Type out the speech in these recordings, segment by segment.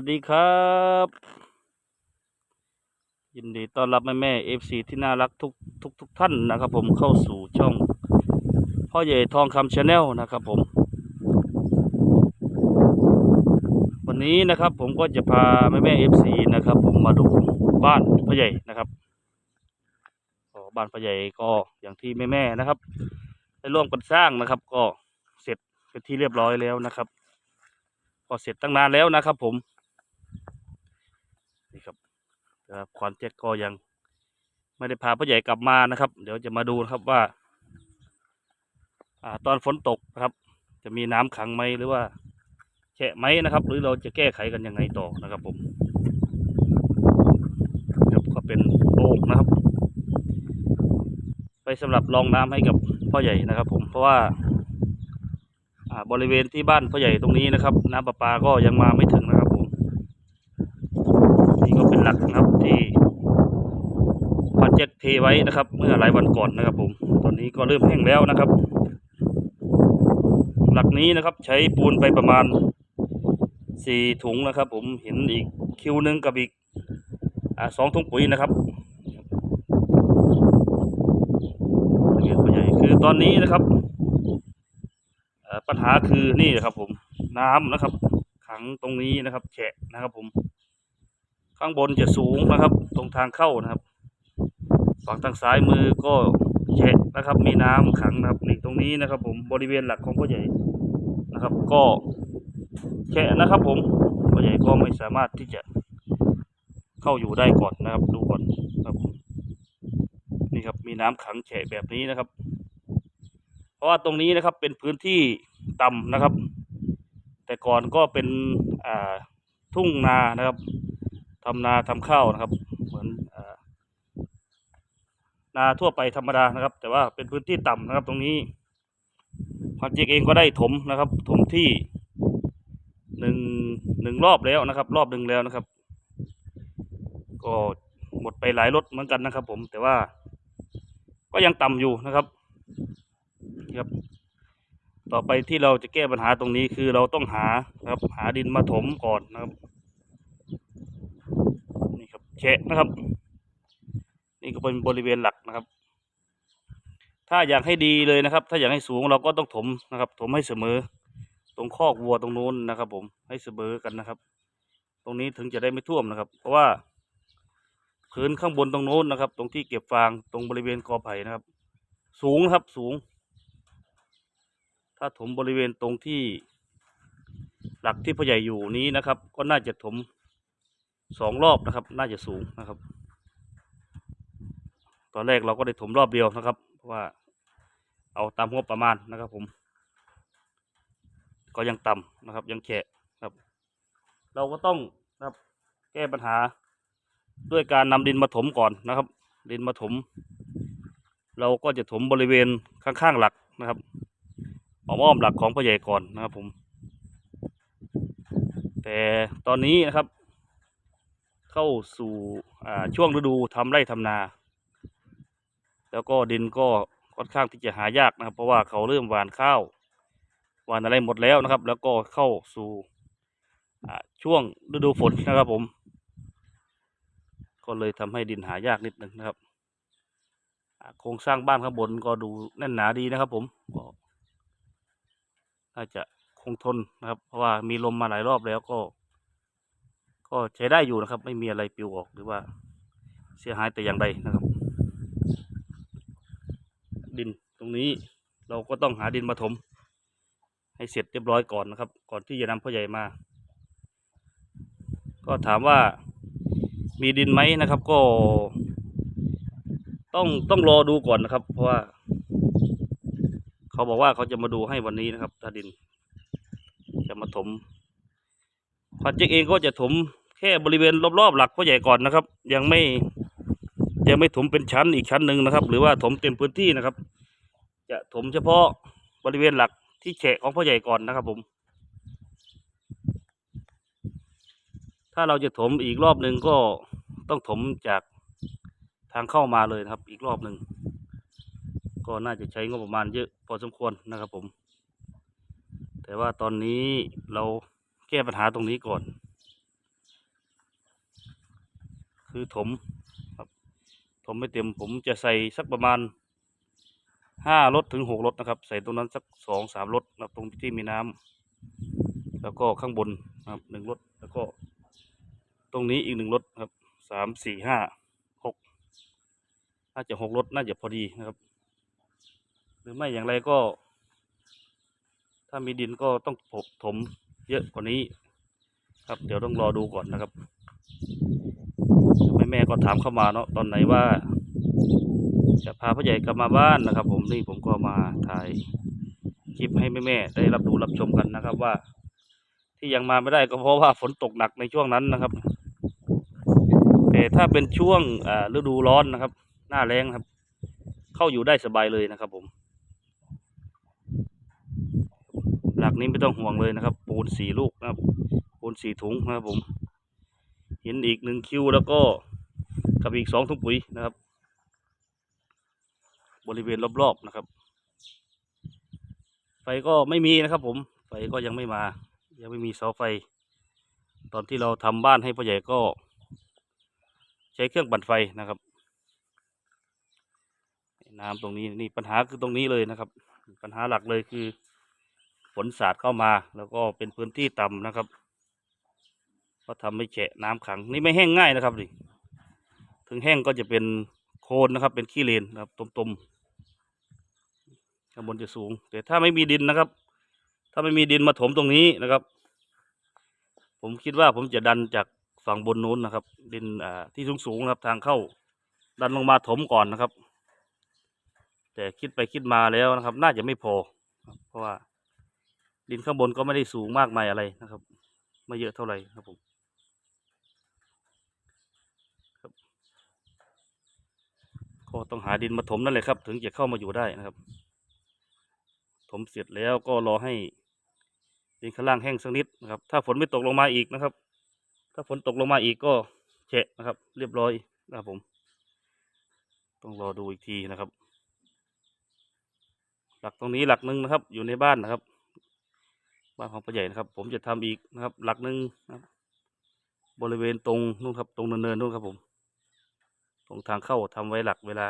วัสดีครับ ยินดีต้อนรับแม่แม่เอฟซีที่น่ารักทุกทุกทุกท่านนะครับ ผมเข้าสู่ช่อง พ่อใหญ่ทองคำชาแนลนะครับผม วันนี้นะครับผมก็จะพาแม่แม่เอฟซีนะครับ ผมมาดูบ้านพ่อใหญ่นะครับบ้านพ่อใหญ่ก็อย่างที่แม่แม่นะครับได้ร่วมกันสร้างนะครับ ก็เสร็จเป็นที่เรียบร้อยแล้วนะครับก็เสร็จตั้งนานแล้วนะครับผม นี่ครับแต่ว่าควานเจ็ดก็ยัง ไม่ได้พาพ่อใหญ่กลับมานะครับ เดี๋ยวจะมาดูนะครับว่า อ่า ตอนฝนตกนะครับ จะมีน้ำขังไหมหรือว่าแฉะไหมนะครับ หรือเราจะแก้ไขกันยังไงต่อนะครับ ผมครับก็เป็นโอ่งนะครับ ไปสำหรับรองน้ำให้กับพ่อใหญ่นะครับ ผมเพราะว่าอ่าบริเวณที่บ้านพ่อใหญ่ตรงนี้นะครับ น้ำประปาก็ยังมาไม่ถึงักนะครับ ที่พันเจ็ดเทไว้นะครับ เมื่อหลายวันก่อนนะครับ ผม ตอนนี้ก็เริ่มแห้งแล้วนะครับ หลักนี้นะครับ ใช้ปูนไปประมาณสี่ถุงนะครับ ผมเห็นอีกคิวหนึ่งกับอีกอสองถุงปุ๋ยนะครับคือตอนนี้นะครับปัญหาคือนี่นะครับ ผมน้ำนะครับ ขังตรงนี้นะครับ แฉะนะครับ ผม ข้างบนจะสูงนะครับ ตรงทางเข้านะครับ ฝั่งทางซ้ายมือก็แฉะนะครับ มีน้ำขังนะครับนี่ตรงนี้นะครับ ผมบริเวณหลักของพ่อใหญ่นะครับ ก็แฉะนะครับ ผมพ่อใหญ่ก็ไม่สามารถที่จะเข้าอยู่ได้ก่อนนะครับ ดูก่อนครับผมนี่ครับมีน้ำขังแฉะแบบนี้นะครับ เพราะว่าตรงนี้นะครับเป็นพื้นที่ต่ำนะครับ แต่ก่อนก็เป็นอ่าทุ่งนานะครับ ทำนาทำข้าวนะครับ เหมือนอนาทั่วไปธรรมดานะครับ แต่ว่าเป็นพื้นที่ต่ำนะครับ ตรงนี้ความจริงเองก็ได้ถมนะครับ ถมที่หนึ่งหนึ่งรอบแล้วนะครับ รอบหนึ่งแล้วนะครับ ก็หมดไปหลายรถเหมือนกันนะครับ ผมแต่ว่าก็ยังต่ำอยู่นะครับครับ ต่อไปที่เราจะแก้ปัญหาตรงนี้คือเราต้องหาครับ หาดินมาถมก่อนนะครับ แฉะนะครับ นี่ก็เป็นบริเวณหลักนะครับ ถ้าอยากให้ดีเลยนะครับ ถ้าอยากให้สูงเราก็ต้องถมนะครับ ถมให้เสมอ ตรงคอกวัวตรงนู้นนะครับ ผมให้เสมอกันนะครับ ตรงนี้ถึงจะได้ไม่ท่วมนะครับ เพราะว่าพื้นข้างบนตรงโน้นนะครับ ตรงที่เก็บฟางตรงบริเวณกอไผ่นะครับ สูงครับสูง ถ้าถมบริเวณตรงที่หลักที่พ่อใหญ่อยู่นี้นะครับ ก็น่าจะถม สองรอบนะครับ น่าจะสูงนะครับ ตอนแรกเราก็ได้ถมรอบเดียวนะครับ เพราะว่าเอาตามงบประมาณนะครับผม ก็ยังต่ำนะครับ ยังแฉะครับ เราก็ต้องนะครับ แก้ปัญหาด้วยการนำดินมาถมก่อนนะครับ ดินมาถม เราก็จะถมบริเวณข้างๆหลักนะครับอ้อมๆหลักของพ่อใหญ่ก่อนนะครับผม แต่ตอนนี้นะครับ เข้าสู่ช่วงฤดูทำไร่ทำนา แล้วก็ดินก็ค่อนข้างที่จะหายากนะครับ เพราะว่าเขาเริ่มหวานข้าวหวานอะไรหมดแล้วนะครับ แล้วก็เข้าสู่ช่วงฤดูฝนนะครับผม ก็เลยทำให้ดินหายากนิดหนึ่งนะครับโครงสร้างบ้านข้างบนก็ดูแน่นหนาดีนะครับ ผมก็น่าจะคงทนนะครับ เพราะว่ามีลมมาหลายรอบแล้วก็ ก็ใช้ได้อยู่นะครับ ไม่มีอะไรปลิวออกหรือว่าเสียหายแต่อย่างใดนะครับ ดินตรงนี้เราก็ต้องหาดินมาถม ให้เสร็จเรียบร้อยก่อนนะครับ ก่อนที่จะนำพ่อใหญ่มา ก็ถามว่ามีดินไหมนะครับ ก็ ต้องต้องรอดูก่อนนะครับ เพราะว่า เขาบอกว่าเขาจะมาดูให้วันนี้นะครับถ้าดิน จะมาถมควานเจ๊กเองก็จะถม แค่บริเวณรอบๆหลักพ่อใหญ่ก่อนนะครับ ยังไม่ยังไม่ถมเป็นชั้นอีกชั้นหนึ่งนะครับ หรือว่าถมเต็มพื้นที่นะครับ จะถมเฉพาะบริเวณหลักที่แฉะของพ่อใหญ่ก่อนนะครับ ผม ถ้าเราจะถมอีกรอบหนึ่งก็ต้องถมจากทางเข้ามาเลยนะครับ อีกรอบหนึ่งก็น่าจะใช้งบประมาณเยอะพอสมควรนะครับผม แต่ว่าตอนนี้เราแก้ปัญหาตรงนี้ก่อน คือถมครับถมไม่เต็มผมจะใส่สักประมาณห้ารถถึงหกรถนะครับ ใส่ตรงนั้นสักสองสามรถนะครับตรงที่มีน้ำแล้วก็ข้างบนนะครับหนึ่งรถแล้วก็ ตรงนี้อีกหนึ่งรถครับสามสี่ห้าหกน่าจะหกรถน่าจะพอดีนะครับ หรือไม่อย่างไรก็ ถ้ามีดินก็ต้องถมเยอะกว่านี้ ครับเดี๋ยวต้องรอดูก่อนนะครับ แม่แม่ก็ถามเข้ามาเนาะตอนไหนว่า จะพาพ่อใหญ่กลับมาบ้านนะครับ ผมนี่ผมก็มาถ่ายคลิปให้แม่แม่ได้รับดูรับชมกันนะครับว่า ที่ยังมาไม่ได้ก็เพราะว่าฝนตกหนักในช่วงนั้นนะครับแต่ถ้าเป็นช่วงฤดูร้อนนะครับ หน้าแรงครับ เข้าอยู่ได้สบายเลยนะครับ ผมหลักนี้ไม่ต้องห่วงเลยนะครับ ปูนสี่ลูกนะครับ ปูนสี่ถุงนะครับผม หินอีกหนึ่งคิวแล้วก็กับอีกสองถุงปุ๋ยนะครับ บริเวณรอบๆนะครับ ไฟก็ไม่มีนะครับ ผมไฟก็ยังไม่มา ยังไม่มีเสาไฟ ตอนที่เราทำบ้านให้พ่อใหญ่ก็ ใช้เครื่องปั่นไฟนะครับน้ำตรงนี้นี่ปัญหาคือตรงนี้เลยนะครับ ปัญหาหลักเลยคือฝนสาดเข้ามาแล้วก็เป็นพื้นที่ต่ำนะครับ ก็ทำให้แฉะน้ำขังนี่ไม่แห้งง่ายนะครับดิถึงแห้งก็จะเป็นโคลนนะครับ เป็นขี้เลนนะครับตมๆข้างบนจะสูง แต่ถ้าไม่มีดินนะครับ ถ้าไม่มีดินมาถมตรงนี้นะครับ ผมคิดว่าผมจะดันจากฝั่งบนนู้นนะครับ ดินอ่าที่สูงๆนะครับ ทางเข้า ดันลงมาถมก่อนนะครับ แต่คิดไปคิดมาแล้วนะครับ น่าจะไม่พอ เพราะว่าดินข้างบนก็ไม่ได้สูงมากมายอะไรนะครับ ไม่เยอะเท่าไหร่ครับผมครับ ก็ต้องหาดินมาถมนั่นแหละครับ ถึงจะเข้ามาอยู่ได้นะครับ ถมเสร็จแล้วก็รอให้ดินข้างล่างแห้งสักนิดนะครับ ถ้าฝนไม่ตกลงมาอีกนะครับ ถ้าฝนตกลงมาอีกก็แฉะนะครับ เรียบร้อยนะครับผม ต้องรอดูอีกทีนะครับ หลักตรงนี้หลักหนึ่งนะครับ อยู่ในบ้านนะครับ บ้านของพ่อใหญ่นะครับ ผมจะทำอีกนะครับ หลักหนึ่งนะครับ บริเวณตรงนู่นครับ ตรงเนินๆนู่นครับผม ตรงทางเข้าทำไว้หลักเวลา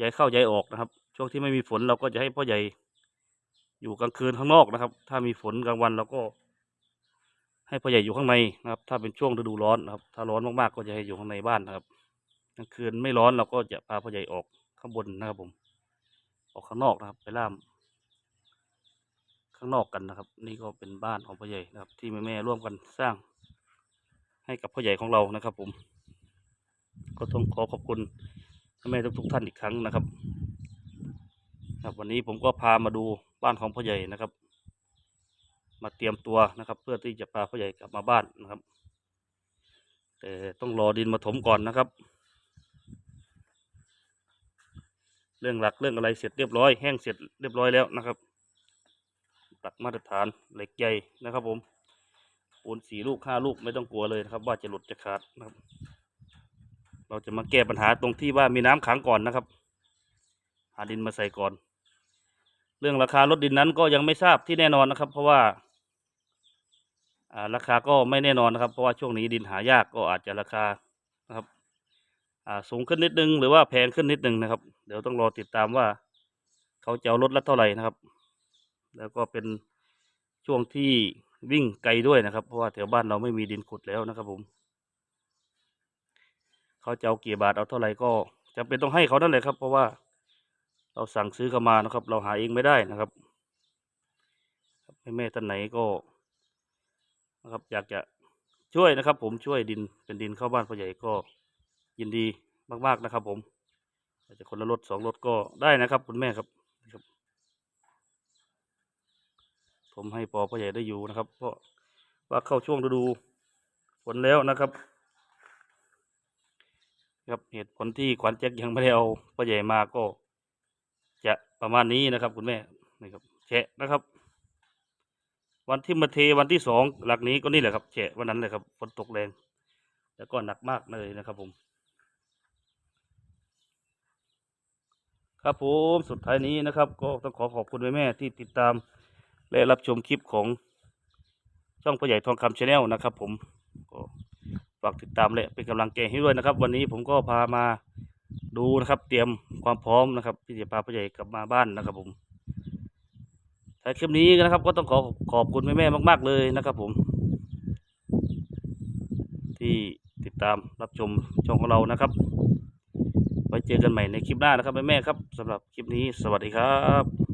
ย้ายเข้าย้ายออกนะครับ ช่วงที่ไม่มีฝนเราก็จะให้พ่อใหญ่ อยู่กลางคืนข้างนอกนะครับ ถ้ามีฝนกลางวันเราก็ ให้พ่อใหญ่อยู่ข้างในนะครับ ถ้าเป็นช่วงฤดูร้อนนะครับ ถ้าร้อนมากๆก็จะให้อยู่ข้างในบ้านนะครับกลางคืนไม่ร้อนเราก็จะพาพ่อใหญ่ออกข้างบนนะครับผม ออกข้างนอกนะครับ ไปล่าม ข้างนอกกันนะครับ นี่ก็เป็นบ้านของพ่อใหญ่นะครับ ที่แม่ๆร่วมกันสร้าง ให้กับพ่อใหญ่ของเรานะครับผม ก็ต้องขอขอบคุณแม่ทุกๆท่านอีกครั้งนะครับครับ วันนี้ผมก็พามาดูบ้านของพ่อใหญ่นะครับ มาเตรียมตัวนะครับ เพื่อที่จะพาพ่อใหญ่กลับมาบ้านนะครับ แต่ต้องรอดินมาถมก่อนนะครับ เรื่องหลักเรื่องอะไรเสร็จเรียบร้อย แห้งเสร็จเรียบร้อยแล้วนะครับหลักมาตรฐานเหล็กใหญ่นะครับ ผมปูนสี่ลูกห้าลูกไม่ต้องกลัวเลยนะครับ ว่าจะหลุดจะขาดนะครับ เราจะมาแก้ปัญหาตรงที่ว่ามีน้ำขังก่อนนะครับ หาดินมาใส่ก่อน เรื่องราคารถดินนั้นก็ยังไม่ทราบที่แน่นอนนะครับ เพราะว่าราคาก็ไม่แน่นอนนะครับ เพราะว่าช่วงนี้ดินหายากก็อาจจะราคานะครับสูงขึ้นนิดนึง หรือว่าแพงขึ้นนิดนึงนะครับ เดี๋ยวต้องรอติดตามว่า เขาจะเอารถละเท่าไหร่นะครับ แล้วก็เป็นช่วงที่วิ่งไกลด้วยนะครับ เพราะว่าแถวบ้านเราไม่มีดินขุดแล้วนะครับผม เขาจะเอากี่บาทเอาเท่าไหร่ก็จำเป็นต้องให้เขานั่นแหละครับ เพราะว่าเราสั่งซื้อเข้ามานะครับ เราหาเองไม่ได้นะครับแม่แม่ท่านไหนก็นะครับ อยากจะช่วยนะครับ ผมช่วยดินเป็นดินเข้าบ้านพ่อใหญ่ก็ยินดีมาก ๆนะครับ ผมอาจจะคนละรถสองรถก็ได้นะครับ คุณแม่ครับครับ ผมให้ปอพ่อใหญ่ได้อยู่นะครับ เพราะว่าเข้าช่วงฤดูฝนแล้วนะครับ ครับเหตุผลที่ขวัญแจ็คยังไม่ได้เอาพ่อใหญ่มาก็ จะประมาณนี้นะครับ คุณแม่นี่ครับแฉะนะครับ วันที่มาเทวันที่สองหลักนี้ก็นี่แหละครับแฉะวันนั้นเลยครับฝนตกแรง แล้วก็หนักมากเลยนะครับผม ครับผมสุดท้ายนี้นะครับ ก็ต้องขอขอบคุณแม่ๆที่ติดตาม และรับชมคลิปของช่องพ่อใหญ่ทองคำชาแนลนะครับ ผมก็ากติดตามและเป็นกำลังใจให้ด้วยนะครับ วันนี้ผมก็พามาดูนะครับ เตรียมความพร้อมนะครับที่จะพาพ่อใหญ่กลับมาบ้านนะครับผมท้ายคลิปนี้นะครับ ก็ต้องขอขอบคุณแม่ๆมาก ๆ เลยนะครับ ผม ที่ติดตามรับชมช่องของเรานะครับ ไว้เจอกันใหม่ในคลิปหน้านะครับแม่ๆครับสำหรับคลิปนี้สวัสดีครับ